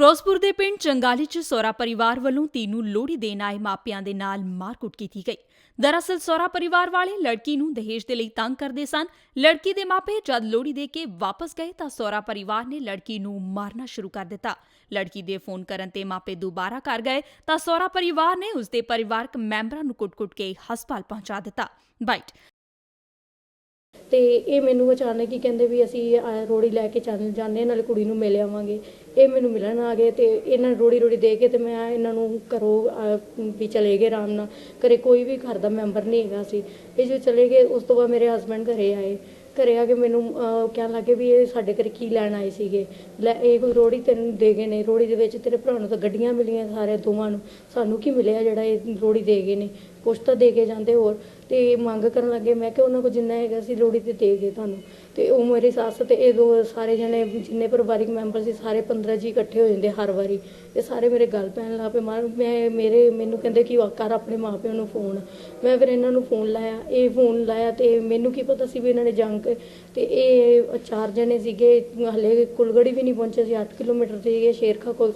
ਫਿਰੋਜ਼ਪੁਰ ਦੇ ਪਿੰਡ ਚੰਗਾਲੀ 'ਚ ਸਹੁਰਾ ਪਰਿਵਾਰ ਵੱਲੋਂ ਧੀ ਨੂੰ ਲੋਹੜੀ ਦੇਣ ਆਏ ਮਾਪਿਆਂ ਦੇ ਨਾਲ ਮਾਰਕੁੱਟ ਕੀਤੀ ਗਈ। ਦਰਅਸਲ ਸਹੁਰਾ ਪਰਿਵਾਰ ਵਾਲੇ ਲੜਕੀ ਨੂੰ ਦਹੇਜ ਦੇ ਲਈ ਤੰਗ ਕਰਦੇ ਸਨ। ਲੜਕੀ ਦੇ ਮਾਪੇ ਜਦ ਲੋਹੜੀ ਦੇ ਕੇ ਵਾਪਸ ਗਏ ਤਾਂ ਸਹੁਰਾ ਪਰਿਵਾਰ ਨੇ ਲੜਕੀ ਨੂੰ ਮਾਰਨਾ ਸ਼ੁਰੂ ਕਰ ਦਿੱਤਾ। ਲੜਕੀ ਦੇ ਫੋਨ ਕਰਨ ਤੇ ਮਾਪੇ ਦੁਬਾਰਾ ਘਰ ਗਏ ਤਾਂ ਸਹੁਰਾ ਪਰਿਵਾਰ ਨੇ ਉਸਦੇ ਪਰਿਵਾਰਕ ਮੈਂਬਰਾਂ ਨੂੰ ਕੁੱਟ-ਕੁੱਟ ਕੇ ਹਸਪਤਾਲ ਪਹੁੰਚਾ ਦਿੱਤਾ। ਬਾਈਟ ਤੇ ਇਹ ਮੈਨੂੰ ਅਚਾਨਕ ਹੀ ਕਹਿੰਦੇ ਵੀ ਅਸੀਂ ਅਹ, ਰੋੜੀ ਲੈ ਕੇ ਚੱਲ ਜਾਂਦੇ ਹਾਂ, ਨਾਲੇ ਕੁੜੀ ਨੂੰ ਮਿਲ ਆਵਾਂਗੇ। ਇਹ ਮੈਨੂੰ ਮਿਲਣ ਆ ਗਏ ਤੇ ਇਹਨਾਂ ਨੂੰ ਰੋੜੀ ਰੋੜੀ ਦੇ ਕੇ ਤੇ ਮੈਂ ਇਹਨਾਂ ਨੂੰ ਘਰੋਂ ਅਹ, ਵੀ ਚਲੇ ਗਏ ਆਰਾਮ ਨਾਲ। ਘਰੇ ਕੋਈ ਵੀ ਘਰ ਦਾ ਮੈਂਬਰ ਨਹੀਂ ਹੈਗਾ ਸੀ। ਇਹ ਜੋ ਚਲੇ ਗਏ ਉਸ ਤੋਂ ਬਾਅਦ ਮੇਰੇ ਹਸਬੰਡ ਘਰੇ ਆਏ। ਘਰੇ ਆ ਕੇ ਮੈਨੂੰ ਅਹ, ਕਹਿਣ ਲੱਗੇ ਵੀ ਇਹ ਸਾਡੇ ਘਰੇ ਕੀ ਲੈਣ ਆਏ ਸੀਗੇ? ਲੈ ਇਹ ਕੋਈ ਰੋੜੀ ਤੈਨੂੰ ਦੇ ਗਏ ਨੇ। ਰੋੜੀ ਦੇ ਵਿੱਚ ਤੇਰੇ ਭਰਾ ਨੂੰ ਤਾਂ ਗੱਡੀਆਂ ਮਿਲੀਆਂ ਸਾਰੇ ਦੋਵਾਂ ਨੂੰ। ਸਾਨੂੰ ਕੀ ਮਿਲਿਆ ਜਿਹੜਾ ਇਹ ਰੋੜੀ ਦੇ ਗਏ ਨੇ? ਕੁਛ ਤਾਂ ਦੇ ਕੇ ਜਾਂਦੇ ਹੋਰ। ਤੇ ਮੰਗ ਕਰਨ ਲੱਗੇ, ਮੈਂ ਕਿ ਉਹਨਾਂ ਕੋਲ ਜਿੰਨਾ ਹੈਗਾ ਸੀ ਲੋੜੀ ਤੇ ਦੇ ਗਏ ਤੁਹਾਨੂੰ। ਤੇ ਉਹ ਮੇਰੀ ਸੱਸ ਤੇ ਇਹ ਦੋ ਸਾਰੇ ਜਣੇ, ਜਿੰਨੇ ਪਰਿਵਾਰਿਕ ਮੈਂਬਰ ਸੀ, ਸਾਰੇ 15 ਜੀ ਇਕੱਠੇ ਹੋ ਜਾਂਦੇ ਹਰ ਵਾਰੀ। ਤੇ ਸਾਰੇ ਮੇਰੇ ਗੱਲ ਪੈਣ ਲੱਗ ਪਏ ਮਾਰ ਮੈਂ, ਮੇਰੇ, ਮੈਨੂੰ ਕਹਿੰਦੇ ਕਿ ਕਰ ਆਪਣੇ ਮਾਪਿਆਂ ਨੂੰ ਫੋਨ। ਮੈਂ ਫਿਰ ਇਹਨਾਂ ਨੂੰ ਫੋਨ ਲਾਇਆ, ਇਹ ਫੋਨ ਲਾਇਆ ਤੇ ਮੈਨੂੰ ਕੀ ਪਤਾ ਸੀ ਵੀ ਇਹਨਾਂ ਨੇ ਜੰਗ ਤੇ ਇਹ ਚਾਰ ਜਣੇ ਸੀਗੇ, ਹਲੇ ਕੁਲਗੜੀ ਵੀ ਨਹੀਂ ਪਹੁੰਚੇ ਸੀ 8 ਕਿਲੋਮੀਟਰ ਸੀਗੇ ਸ਼ੇਰਖਾ ਕੋਲ।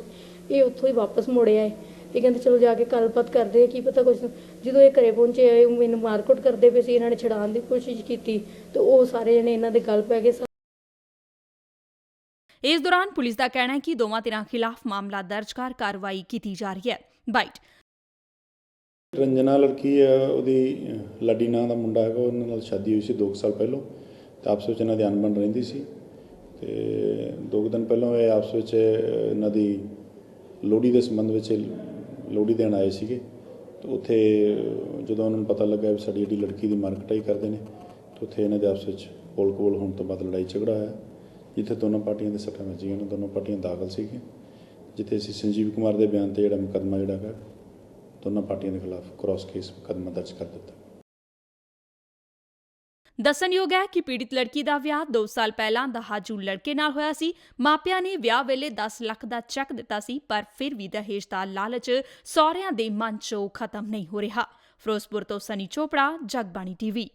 ਇਹ ਉੱਥੋਂ ਹੀ ਵਾਪਸ ਮੁੜੇ ਆਏ। ਇਹ ਕਹਿੰਦੇ ਚਲੋ ਜਾ ਕੇ ਗੱਲਬਾਤ ਕਰਦੇ ਆ ਕੀ ਪਤਾ ਕੁਝ ਜਦੋਂ ਇਹ ਘਰੇ ਪਹੁੰਚੇ ਇਹ ਮੈਨੂੰ ਮਾਰਕੁੱਟ ਕਰਦੇ ਪਏ ਸੀ ਇਹਨਾਂ ਨੇ ਛਡਾਉਣ ਦੀ ਕੋਸ਼ਿਸ਼ ਕੀਤੀ ਤੇ ਉਹ ਸਾਰੇ ਜਣੇ ਇਹਨਾਂ ਦੇ ਗੱਲ ਪੈ ਗਏ ਇਸ ਦੌਰਾਨ ਪੁਲਿਸ ਦਾ ਕਹਿਣਾ ਹੈ ਕਿ ਦੋਵਾਂ ਧਿਰਾਂ ਖਿਲਾਫ ਮਾਮਲਾ ਦਰਜ ਕਰ ਕਾਰਵਾਈ ਕੀਤੀ ਜਾ ਰਹੀ ਹੈ। ਬਾਈਟ। ਰੰਜਨਾ ਲੜਕੀ ਹੈ ਉਹਦੀ ਲਾਡੀ ਨਾਂ ਦਾ ਮੁੰਡਾ ਹੈਗਾ ਉਹਨਾਂ ਨਾਲ ਸ਼ਾਦੀ ਹੋਈ ਸੀ 2 ਸਾਲ ਪਹਿਲਾਂ ਤੇ ਆਪਸ ਵਿੱਚ ਇਹਨਾਂ ਦੀ ਅਣਬਣ ਰਹਿੰਦੀ ਸੀ। ਤੇ ਦੋ ਕੁ ਦਿਨ ਪਹਿਲਾਂ ਇਹ ਆਪਸ ਵਿੱਚ ਇਹਨਾਂ ਦੀ ਲੋਹੜੀ ਦੇ ਸੰਬੰਧ ਵਿੱਚ ਲੋਹੜੀ ਦੇਣ ਆਏ ਸੀਗੇ। ਤੇ ਉੱਥੇ, ਜਦੋਂ ਉਹਨਾਂ ਨੂੰ ਪਤਾ ਲੱਗਾ ਵੀ ਸਾਡੀ ਜਿਹੜੀ ਲੜਕੀ ਦੀ ਮਾਰ ਕਟਾਈ ਕਰਦੇ ਨੇ, ਤੇ ਉੱਥੇ ਇਹਨਾਂ ਦੇ ਆਪਸ ਵਿੱਚ ਕੋਲ ਕੋਲ ਹੋਣ ਤੋਂ ਬਾਅਦ ਲੜਾਈ ਝਗੜਾ ਹੋਇਆ। ਜਿੱਥੇ ਦੋਨੋਂ ਪਾਰਟੀਆਂ ਦੇ ਸੱਟਾਂ ਵੱਜੀਆਂ ਨੇ, ਦੋਨੋਂ ਪਾਰਟੀਆਂ ਦਾਖਲ ਸੀਗੀਆਂ। ਜਿੱਥੇ ਅਸੀਂ ਸੰਜੀਵ ਕੁਮਾਰ ਦੇ ਬਿਆਨ ਤੇ ਜਿਹੜਾ ਮੁਕੱਦਮਾ ਜਿਹੜਾ ਹੈਗਾ, ਦੋਨਾਂ ਪਾਰਟੀਆਂ ਦੇ ਖਿਲਾਫ ਕ੍ਰਾਸ ਕੇਸ ਮੁਕੱਦਮਾ ਦਰਜ ਕਰ ਦਿੱਤਾ। ਦੱਸਣਯੋਗ ਹੈ ਕਿ ਪੀੜਿਤ ਲੜਕੀ ਦਾ ਵਿਆਹ 2 ਸਾਲ ਪਹਿਲਾਂ ਦਹਾਜੂ ਲੜਕੇ ਨਾਲ ਹੋਇਆ ਸੀ। ਮਾਪਿਆਂ ਨੇ ਵਿਆਹ ਵੇਲੇ 10 ਲੱਖ ਦਾ ਚੈੱਕ ਦਿੱਤਾ ਸੀ, ਪਰ ਫਿਰ ਵੀ ਦਹੇਜ ਦਾ ਲਾਲਚ ਸਹੁਰਿਆਂ ਦੇ ਮਨ 'ਚੋਂ ਖਤਮ ਨਹੀਂ ਹੋ ਰਿਹਾ। ਫਿਰੋਜ਼ਪੁਰ ਤੋਂ ਸਨੀ ਚੋਪੜਾ, ਜਗਬਾਣੀ ਟੀਵੀ।